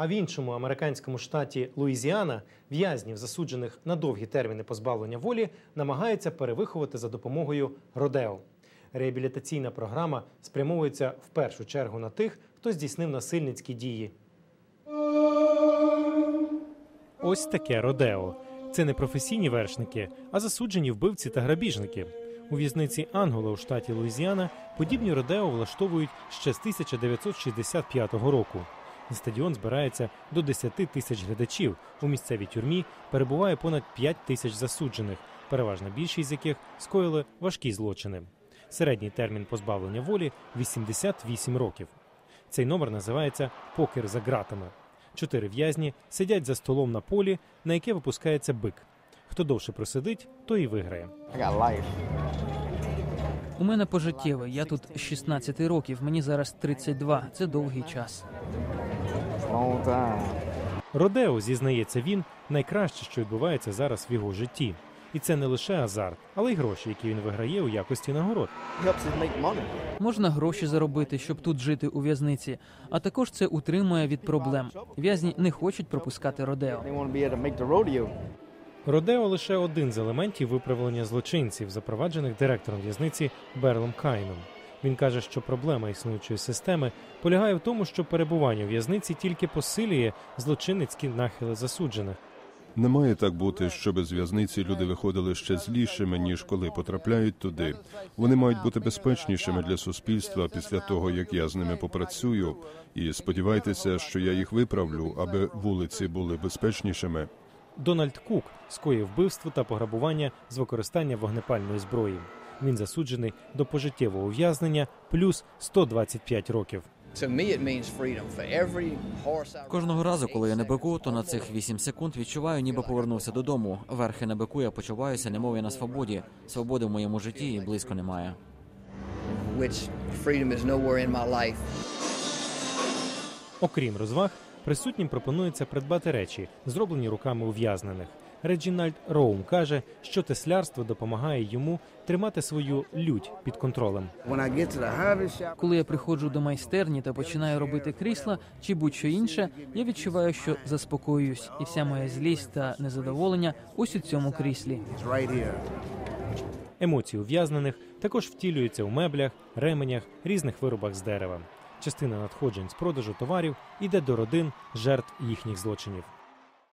А в іншому американському штаті Луїзіана в'язнів, засуджених на довгі терміни позбавлення волі, намагаються перевиховати за допомогою родео. Реабілітаційна програма спрямовується в першу чергу на тих, хто здійснив насильницькі дії. Ось таке родео. Це не професійні вершники, а засуджені вбивці та грабіжники. У в'язниці Ангола у штаті Луїзіана подібні родео влаштовують ще з 1965 року. На стадіон збирається до 10 тисяч глядачів. У місцевій тюрмі перебуває понад 5 тисяч засуджених, переважна більшість з яких скоїли важкі злочини. Середній термін позбавлення волі 88 років. Цей номер називається Покер за ґратами. Чотири в'язні сидять за столом на полі, на яке випускається бик. Хто довше просидить, той і виграє. У мене пожиттєве. Я тут з 16 років, мені зараз 32. Це довгий час. Родео, зізнається він, найкраще, що відбувається зараз в його житті. І це не лише азарт, але й гроші, які він виграє у якості нагород. Можна гроші заробити, щоб тут жити у в'язниці, а також це утримує від проблем. В'язні не хочуть пропускати родео. Родео лише один з елементів виправлення злочинців, запроваджених директором в'язниці Берлом Кайном. Він каже, що проблема існуючої системи полягає в тому, що перебування в'язниці тільки посилює злочинницькі нахили засуджених. Не має так бути, щоб з в'язниці люди виходили ще злішими, ніж коли потрапляють туди. Вони мають бути безпечнішими для суспільства після того, як я з ними попрацюю. І сподівайтеся, що я їх виправлю, аби вулиці були безпечнішими. Дональд Кук скоїв вбивство та пограбування з використання вогнепальної зброї. Він засуджений до пожиттєвого ув'язнення плюс 125 років. Кожного разу, коли я на бику, то на цих 8 секунд відчуваю, ніби повернувся додому. Верхи на бику я почуваюся, немов я на свободі. Свободи в моєму житті і близько немає. Окрім розваг, присутнім пропонується придбати речі, зроблені руками ув'язнених. Реджінальд Роум каже, що теслярство допомагає йому тримати свою лють під контролем. Коли я приходжу до майстерні та починаю робити крісла чи будь-що інше, я відчуваю, що заспокоююсь, і вся моя злість та незадоволення ось у цьому кріслі. Емоції ув'язнених також втілюються у меблях, ременях, різних виробах з дерева. Частина надходжень з продажу товарів іде до родин жертв їхніх злочинів.